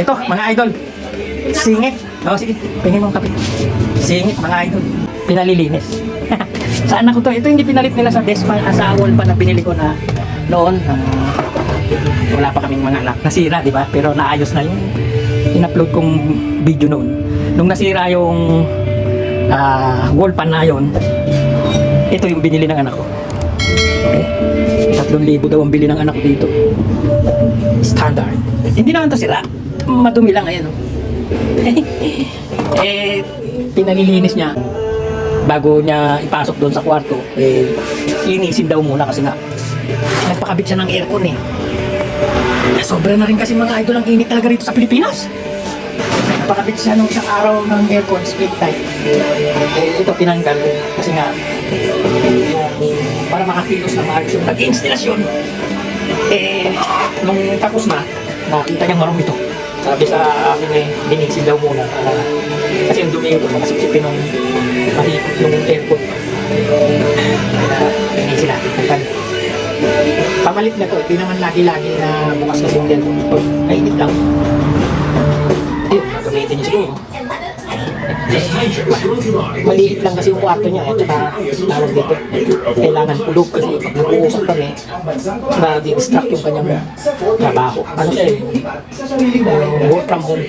Ito, mga idol. Singit. O, sige. Pingin mong kape. Singit, mga idol. Pinalilinis. Saan ako to? Ito hindi pinalit nila sa Desma, ah, sa wall pa na binili ko na noon. ah, wala pa kaming mga anak. Nasira, di ba? Pero naayos na yung in-upload kong video noon. Nung nasira yung ah, wall pan na yun, ito yung binili ng anak ko. Okay? Tatlong libo daw ang bili ng anak ko dito. Standard. Hindi naman to sira. Madumi lang ayan. Oh. eh, pinalilinis niya bago niya ipasok doon sa kwarto, eh, linisin daw muna kasi nga nagpakabit siya ng aircon eh. Eh, Sobra na rin kasi mga idol ang init talaga rito sa Pilipinas. Nagpakabit siya nung isang araw ng aircon, split type. Eh, ito tinanggal kasi nga para makakilos na maayos yung nag-instalasyon. Eh, nung tapos na, nakita niyang marumi ito. Sabi sa akin eh, linisin daw muna. Para, kasi yung dumi ito, makasipsipin nung mahigit yung aircon. Kaya, linisin natin. Pamalit na to, hindi naman lagi-lagi na bukas na yung aircon. Pag mainit lang. Ayun, gagamitin niyo siguro. Maliit lang kasi yung kwarto niya eh, tsaka tawag dito. Kailangan tulog kasi pag nag-uusap kami, na-distract yung kanyang trabaho. Ano siya eh, work from home.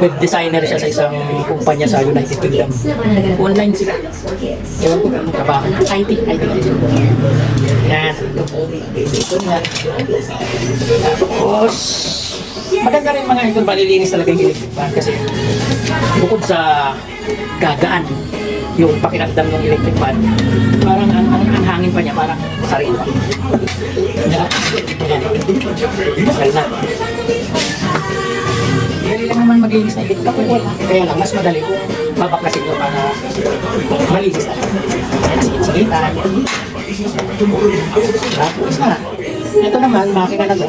Web designer siya sa isang kumpanya sa United Kingdom. Online sila. Ewan ko kung trabaho. IT, IT. Yan. Ito nga. Tapos, maganda rin mga ito, malilinis talaga yung electric fan kasi bukod sa gagaan yung pakiramdam ng electric fan, parang ang, ang, ang hangin pa niya, parang sarili. Yan. Yan na. Dali lang naman maglinis na electric fan. Kaya lang, mas madali kung babaklasin nyo para malinis na. Sige, sige. Tapos na. Ito naman, makina na to.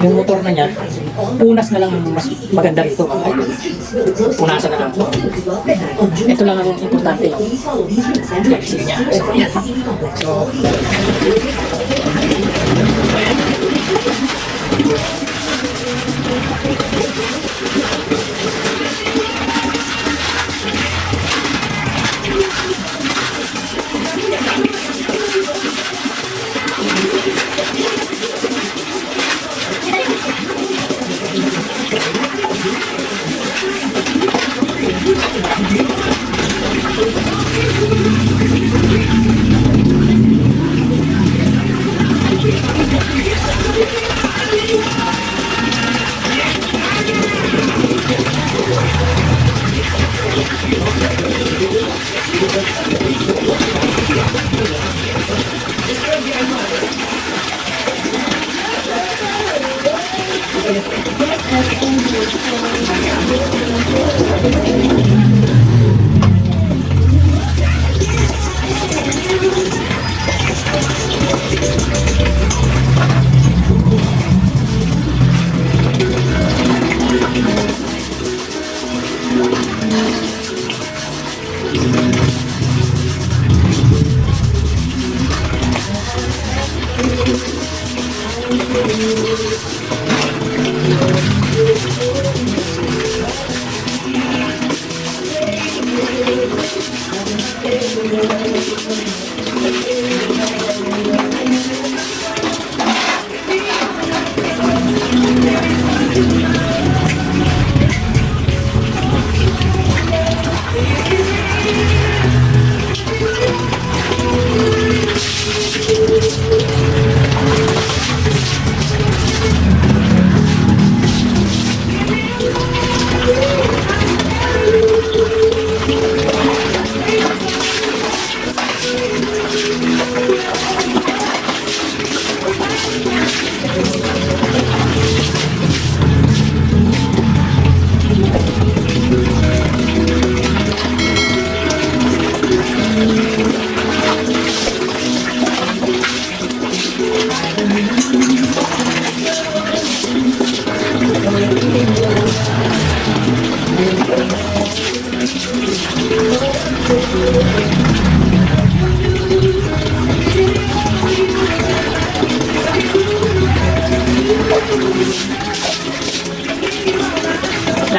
Yung motor na niya, punas na lang mas maganda rito. mga idol. Punasan na lang to. Ito lang ang importante. Sige niya. So, yan. So, Thank you.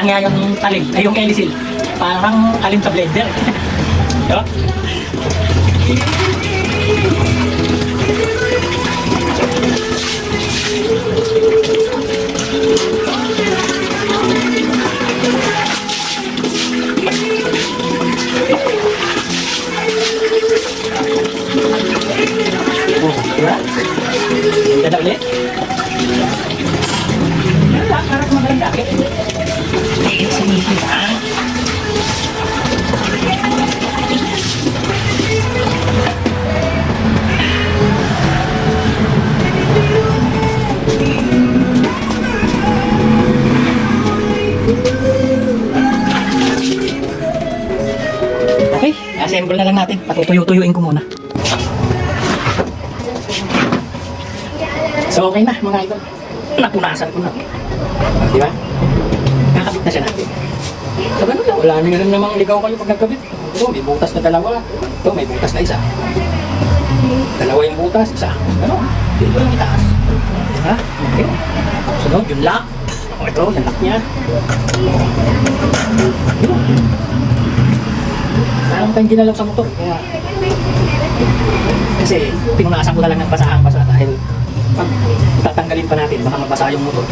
Lang yan yung talim, ay yung elisil. Parang alim sa blender. Diba? Oh, diba? Natin. Patutuyo-tuyuin ko muna. So okay na mga idol. Napunasan ko na. Di ba? Nakakabit na siya natin. So ganun lang. Wala nyo rin namang ligaw kayo pag nagkabit. Ito, may butas na dalawa. Ito, may butas na isa. Dalawa yung butas, isa. Ano? Dito lang itaas. Ha? Okay. Sunod, yung lock. O ito, yung lock niya. Yun. Parang tayong ginalaw sa motor. Kaya, kasi pinunasan ko na lang ng basahang basa dahil pag tatanggalin pa natin, baka mabasa yung motor.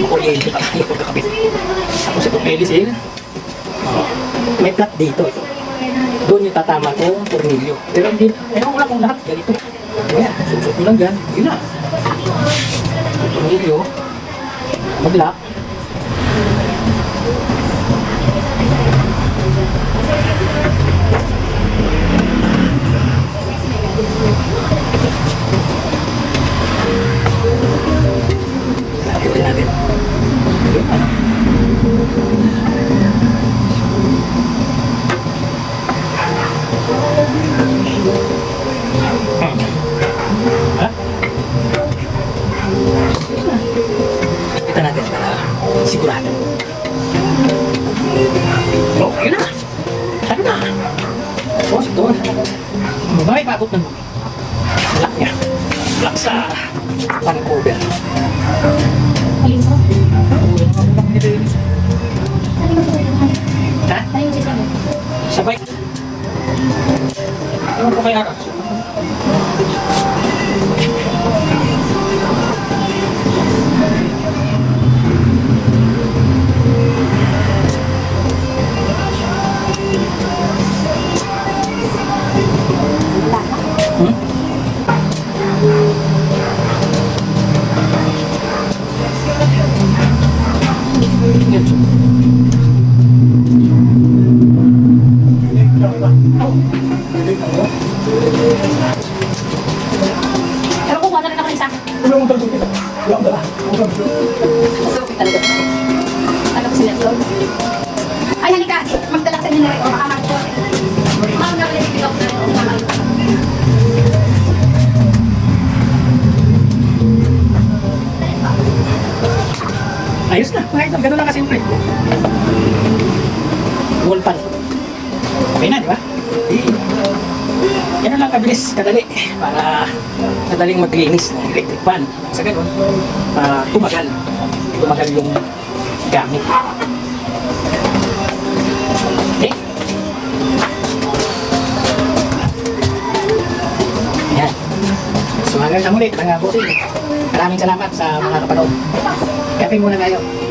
Makuryente pa tayo pagkakabit. Tapos itong hélice, oh, may flat dito. Ito. Doon yung tatama itong tornilyo. Pero hindi, ewan ko lang kung lahat ganito. Kaya, susot mo lang dyan. Yun na. Tornilyo, mag-lock. Ha? Kita natin para sigurado. Yun na. Ano na? Oh, ito. May pakot ng lock niya. Lock sa parang すごく早か。Masukit talaga. Ano ko sila? So, ay, halika. Magdala sa inyo na rin. O, baka mag-kuha. Ma'am, nag-repick up na rin. O, baka mag- Ayos na, mga idol. Ganun lang kasimple. Wall pan. Okay na, di ba? Yan lang kabilis, kadali. Para madaling maglinis ng electric fan. Sa ganun, para tumagal. Tumagal yung gamit. Okay? Yan. So hanggang sa muli, mga. Maraming salamat sa mga kapanood. Kape muna tayo.